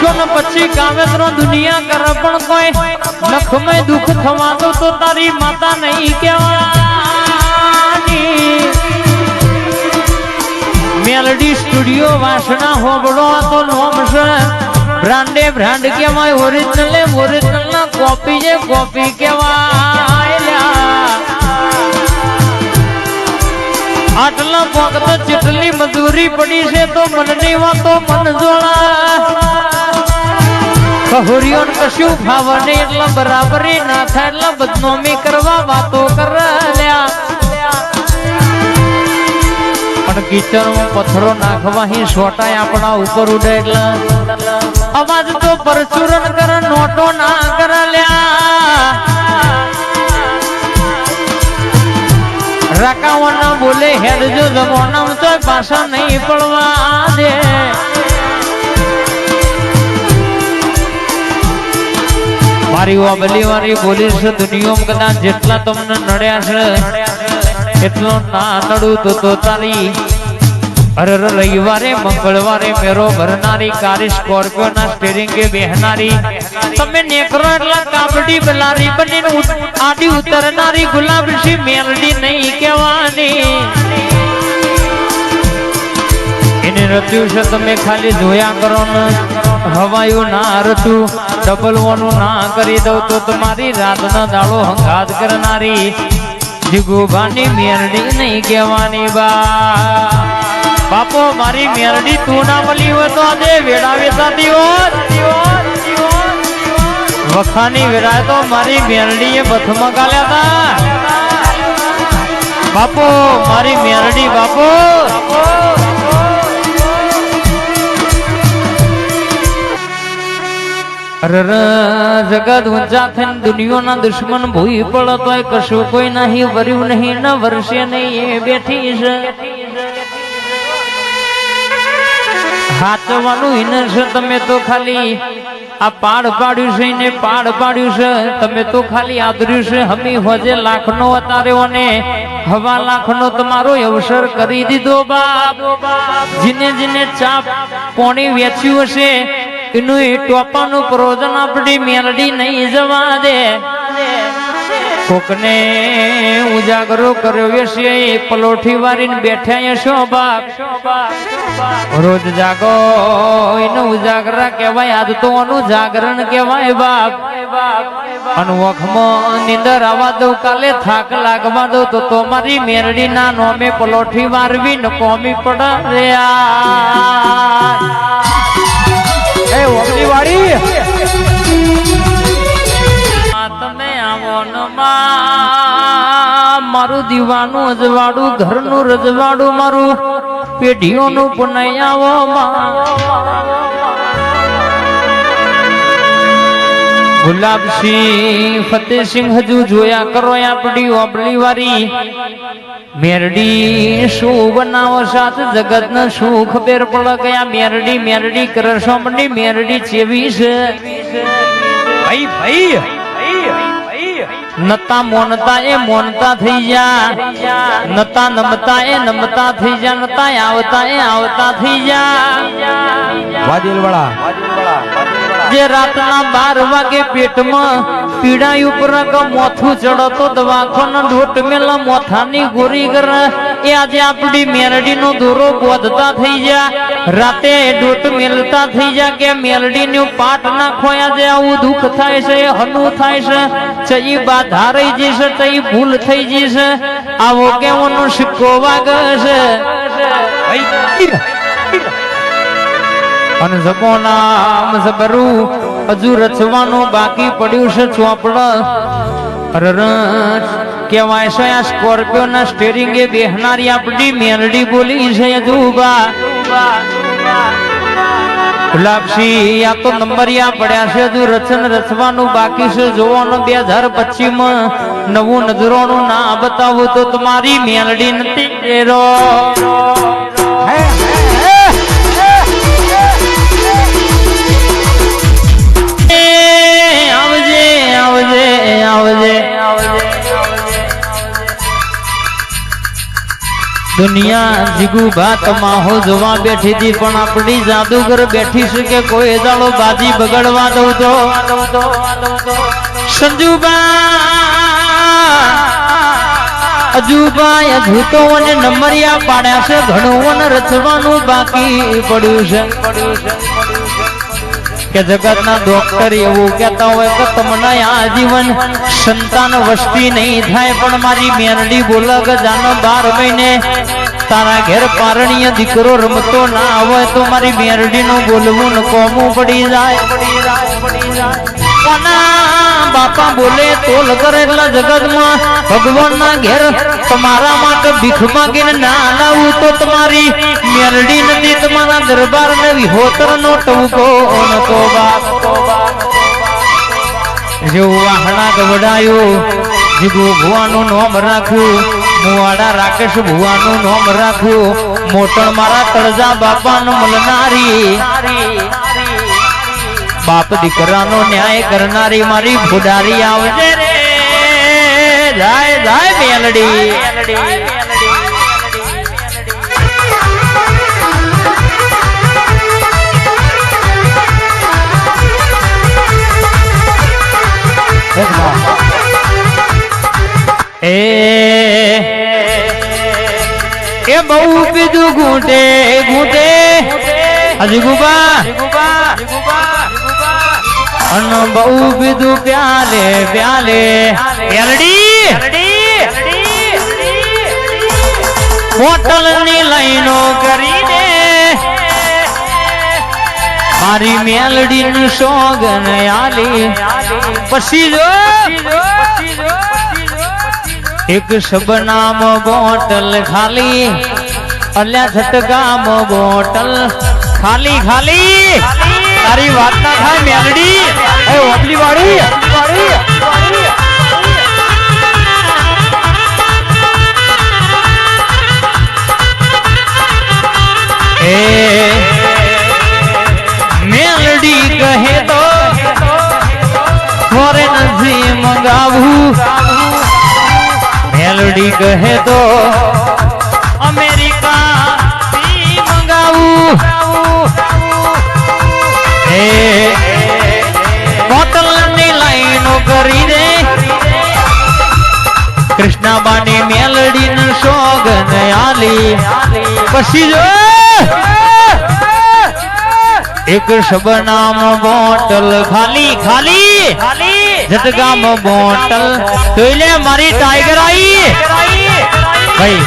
બસો ને પછી કાવેતરો દુનિયા કર પણ કોઈ લખમય દુઃખ થવાતો તો તારી માતા નહીં કહેવાની. મેલડી સ્ટુડિયો વાસણા હોબળો આ તો નોમ છે. બ્રાન્ડે બ્રાન્ડ કહેવાય ઓરિજિનલ ઓરિજિનલ કોપી છે કોપી કહેવાય. પોક જેટલી મજૂરી પડી છે તો મનની વાતો મન જોડા કહોરીઓ કશું ભાવ નહીં એટલે બરાબરી ના થાય એટલે બદનામી કરવા વાતો કરે પણ કિચન પથ્થરો નાખવા હી સોટાય આપણા ઉપર ઉડે એટલે. અવાજ તો પરચુરણ કર, નોટો ના કરે લ્યા. રકાવના બોલે હેડ જો જમોનમ તો પાછા નહીં પડવા દે. મારી વાબલી વાળી બોલી છે દુનિયામાં કદાચ જેટલા તમને નડ્યા છે, એટલો ના નડું તો તારી અરે રવિવારે, મંગળવારે મેરો ભરનારી કારી સ્કોર્પિયો ના સ્ટેરિંગ બેહનારી. તમે નેકરો એટલા કાપડી બલારી બની આડી ઉતરનારી ગુલાબી મેલડી નહીં કહેવાની. એને રચ્યું છે, તમે ખાલી જોયા કરો ને. હવાયું ના રચું ડબલ ઓનું ના કરી દઉં તો તમારી રાતનો દાડો હંગાત કરનારી. જીગુભાની મેરડી નહીં કહેવાની બા. બાપો, મારી મેરડી તું ના મળી હોય તો આજે વેડા વેચાતી હોત. વખાની વેરાય તો મારી મેરડીએ બથમાં ગાલ્યા હતા બાપો, મારી મેરડી બાપો. જગત ઊંચા થઈને દુનિયાના દુશ્મન ભૂઈ પડતો કશું કોઈ નહીં, વર્યું નહીં, ન વર્ષે નહીં, એ બેઠી છે. હાચવાનું હિન છે, તમે તો ખાલી આ પાડ પાડ્યું છે ને પાડ પાડ્યું છે, તમે તો ખાલી આદર્યું છે, હમી હોજે લાખનો અતાર્યો ને હવા લાખનો તમારો અવસર કરી દીધો બાપ. જીને જીને ચાપ કોણી વેચ્યું હશે, એનું એ ટોપાનું પ્રોજન આપણી મેલડી નહીં જવા દે. કોકને ઉજાગરો કર્યો છે. પલોઠી વારીને બેઠા શોભા. રોજ જાગો એનો ઉજાગરા કહેવાય. આજ તો એનું જાગરણ કહેવાય બાપ. અને વખમાં નીંદર આવવા દઉં, કાલે થાક લાગવા દઉં તો તો મારી મેરડી ના નોમે પલોઠી વારવી ને કોમી પડા રે આ. દીવાનું અજવાડું ઘરનું રજવાડું મારું, પેઢીઓનું પુનઃ આવો માં ગુલાબસિંહ ફતેહસિંહ હજુ જોયા કરો આપડી ઓબલી વારી. મેરડી શું બનાવો સાત જગત ને શું ખબર પડ ગયા મેરડી મેરડી મેરડી કરસોમની મેરડી ચેવી છે. ભાઈ ભાઈ. નતા મોનતા એ મોનતા થઈ જા નતા નમતા એ નમતા થઈ જા નતા આવતા એ આવતા થઈ જા વાદીલવાળા. જે રાતના બાર વાગે પેટમાં પીડાઈ ઉપર મોથું ચડતો દવાખાના ઢોટ મેલા મોથાની ગોરી કરે એ આજે આપણી મેરડી નો દોરો બોધતા થઈ જા રાતે ઢોટ મેલતા થઈ જા કે મેરડી નું પાટ ના ખોયા જે આવું દુઃખ થાય છે, હનુ થાય છે. ચઈ બાધા રહી જશે ચઈ ભૂલ થઈ જશે આવો કેવાનો સિક્કો વાગે છે. અને જગો નામ જબરું. હજુ રચવાનું બાકી પડ્યું છે ચોપડ. કેવાય છે આ સ્કોર્પિયો ના સ્ટેરિંગ બેહનારી આપણી મેલડી બોલી છે હજુ બા ગુલાબસી આ તો નંબરિયા પડ્યા છે. હજુ રચન રચવાનું બાકી છે. જોવાનું બે હજાર પચીસમાં નવું નજરોનું ના બતાવું તો તમારી મેલડી નથી દુનિયા જીગુ ભાત માહો જોવા બેઠી હતી, પણ આપણી જાદુગર બેઠી છે કે કોઈ દાડો બાજી બગડવા દઉં તો? સંજુબા અજુબાય અજૂતો અને નમરિયા પાડ્યા છે, ઘણું રચવાનું બાકી પડ્યું છે. કે જગતના ડોક્ટર એવું કહેતા હોય કે તમને આજીવન સંતાન વસ્તી નહીં થાય. પણ મારી મેરડી બોલક જાનો બાર મહિને તારા ઘેર પારણીય દીકરો રમતો ના હોય તો મારી મેરડી નું બોલવું ને કોમું પડી જાય. બાપા બોલે, તોલ કરે એટલા જગતમાં ભગવાન ના ઘેર. તમારા માટે ભીખ માંગીને ના લાવું તો તમારી મેરડી નથી, તમારા દરબાર ને વિહોતર નો ટવકો નતો બાપ. જેવું વાહણા ગવડાયું જીગુ ભુવાનું નોમ રાખ્યું, મુવાડા રાકેશ ભુવાનું નોમ રાખ્યું, મોટણ મારા તળજા બાપાનું મલનારી. બાપ દીકરાનો ન્યાય કરનારી મારી ભુડારી આવજે રે. જાય જાય મેલડી. એ એ બહુ બીજું ઘૂંટે ઘૂંટે હજી ગુબા. અન બહુ પીધું પ્યાલે પ્યાલે. એલડી? બોટલની લાઈનો કરીને મારી મેલડી નું સોગન આલી. પછી જો, એક શબનામ બોટલ ખાલી, અલ્યા ગામ બોટલ. ખાલી ખાલી. તારી વાત ના થાય, મેલડી. એ ઓપલી વાળી. મેલડી કહે તો ફોરે નથી મંગાવું. મેલડી કહે તો કૃષ્ણાબાની મેલડી નું સોગન આલી. પછી જો, એક શબનામ બોટલ ખાલી ખાલી. જટગામ બોટલ. જોઈ મારી ટાઈગર આઈ ભાઈ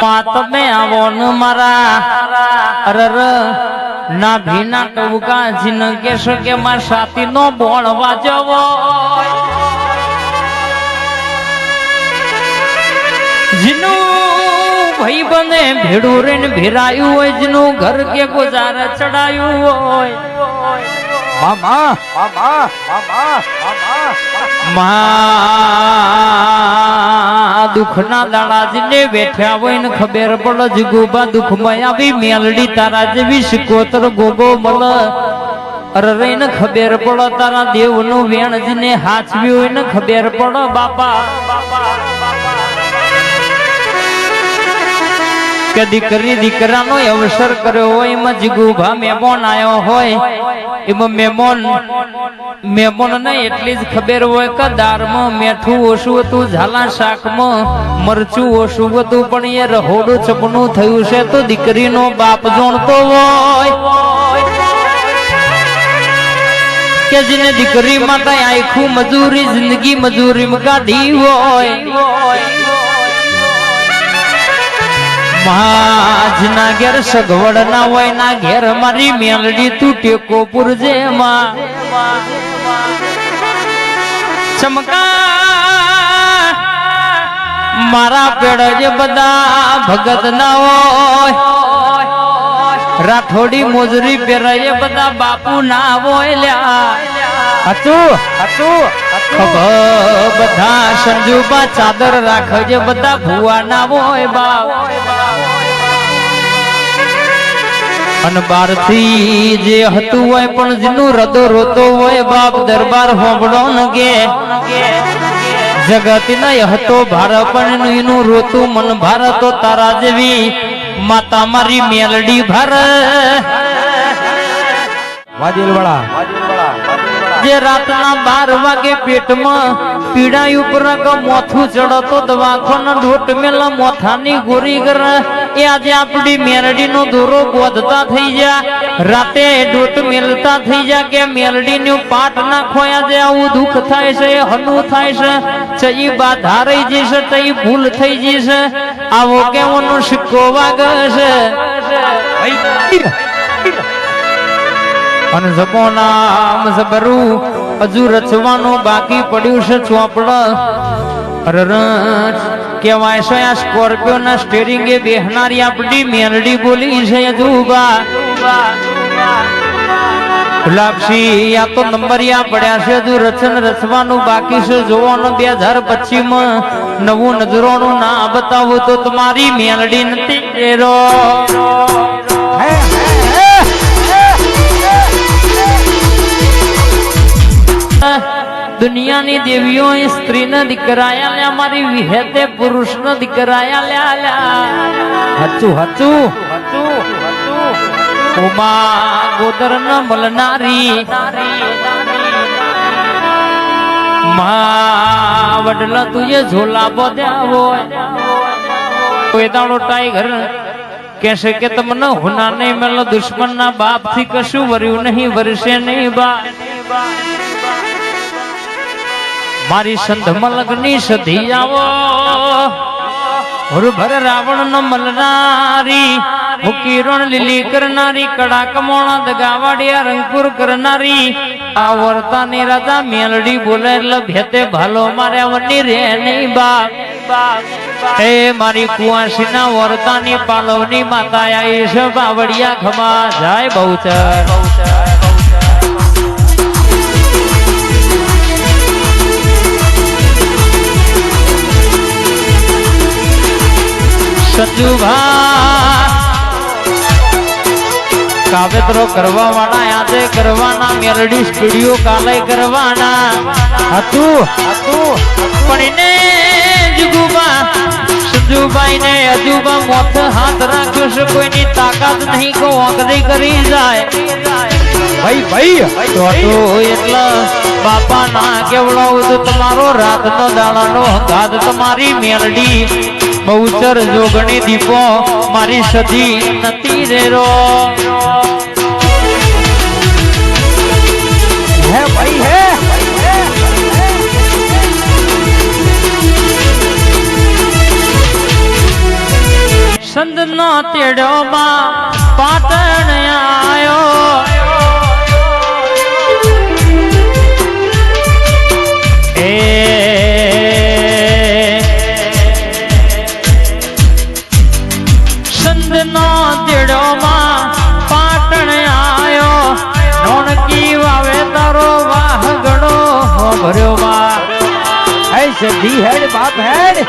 પાત મે આવો ન મારા. અરર, ના ભીના કવકા જીન કેશો કે માર સાથી નો બોળ વાજવો જીનું ભાઈ બને ભેડું રેન ભેરાયું હોય જનું ઘર કે ગુજાર ચડાયું હોય. મામા મામા મામા મામા. મા દુખના દાડાજીને બેઠ્યા હોય ને ખબર પડે જ ગોબા દુખમાં આવી મેલડી તારા જેવી શિકોતર ગોગો મળ. અરે રહીને ખબર પડો તારા દેવનું વેણજીને હાચવ્યું હોય ને ખબર પડે બાપા. કે દીકરી દીકરાનો અવસર કર્યો હોય, એમાં જીગુભા મેમોન આવ્યો હોય. એમાં મેમોન મેમોન ને એટલી જ ખબર હોય કે દાળમાં મેઠું ઓછું હતું, ઝાલા શાકમાં મરચું ઓછું હતું, પણ એ રહોડું ચપનું થયું છે, તો દીકરીનો બાપ જોણતો હોય. કે જેને દીકરી માટે આખું મજૂરી, જિંદગી મજૂરી કાઢી હોય. મહાજના ઘેર સગવડ ના હોય ના ઘેર મારી મેલડી તું ટેકો પુરજે માં ચમકા મારા પેડ જે બધા ભગત ના હોય. રાઠોડી મોજરી પહેરાય બધા બાપુ ના હોય લ્યા. હતું હતું બધા સંજુબા ચાદર રાખજે બધા ભુવા ના હોય બાપ. અને બારથી જે હતું હોય પણ જેનું રદો રોતો હોય બાપ દરબાર હોંભળો ન કે. જગતના હતો ભાર પણ એનું રોતું મન ભાર તો તારા જેવી માતા મારી મેલડી ભાર. વાદીલવાળા. જે રાતના બાર વાગે પેટમાં પીડાઈ ઉપર મોથું ચડતો દવાખાનો ઢોટ મેલા મોથાની ગોરી કર એ આજે આપણી મેલડીનો દોરો બોધતા થઈ જા રાતે ઢોટ મેલતા થઈ જા કે મેલડીનું પાટ ના ખોયા જે આવું દુઃખ થાય છે, હનું થાય છે. ચઈ બાધા રહી જશે તઈ ભૂલ થઈ જશે આવો કેવાનો સિક્કો વાગે છે. અને જપો નામ જબરું. હજુ રચવાનું બાકી પડ્યું છે ચોપડ. અરરચ કેવાય છે આ સ્કોર્પિયો ના સ્ટેરિંગ બેહનારી આપડી મેલડી બોલી છે હજુ લાપસી આ તો નંબરિયા પડ્યા છે. હજુ રચન રચવાનું બાકી છે. જોવાનું બે હજાર પચીસમાં નવું નજરોનું ના બતાવું તો તમારી મેલડી નથી દુનિયાની દેવીઓ એ સ્ત્રીને દીકરાયા લ્યા મારી વિહેતે પુરુષનો દીકરાયા લ્યા લ્યા. હચું હચું. ઉમા ગોદર ન મળનારી મા વડલા તુએ ઝોલા બોધ્યા હોય. કોઈ દાડો ટાઈગર કેસે કે તમને હુના નહીં મેલો દુશ્મન ના બાપથી કશું વર્યું નહીં વરસે નહીં બા. મારી સંધ મલગની સધી આવો. ભર રાવણ ન મલનારી કિરણ લીલી કરનારી કડા કમોણા દગાવાડિયા રંગપુર કરનારી આ વર્તાની રાજા મેલડી બોલે એટલે ભેતે ભાલો માર્યા વની રે નહીં બાપ. હે મારી કુવાસી ના વર્તાની પાલવની માતા આઈશ બાવડિયા ખમા જાય બહુચર. કાવેતરો કરવા આજે કરવાના, મેલડી સ્ટુડિયો કાલે કરવાના. હતું હતું, પણ એને જુગુબા સંજુભાઈ ને અજુબા મોત હાથ રાખ્યો છે, કોઈની તાકાત નહીં કો ઓગરી કરી જાય. ભાઈ ભાઈ, તો એટલે બાપા ના કેવડાવું તો તમારો રાતનો દાડાનો હંગાત તમારી મેલડી. બહુચર જોગણી દીપો મારી સધી નથી રે રો હે ભાઈ હે? સંતનો તેડોમાં પાટણ તેડોમાં પાટણ આયો. નોણકી વાવે તારો વાહ ગણો. ભર્યો માં સધી હેડ, બાપ હેડ.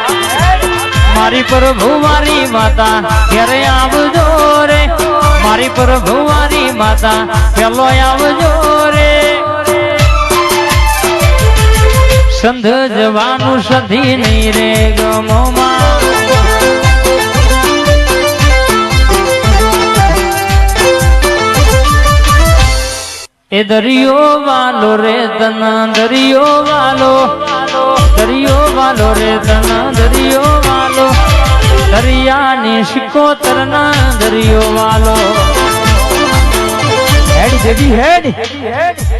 મારી પ્રભુ, મારી માતા, ઘેરે આવજો રે. મારી પ્રભુ, મારી માતા પેલો આવજો રે. સંધ જવાનું સધી નહીં રે ગમોમાં. એ દરિયો વાલો રે તના દરિયો વાલો. દરિયો વાલો રે તના દરિયો વાલો. દરિયાની શિકોતરના દરિયો વાલો. હેડ જડી હેડ.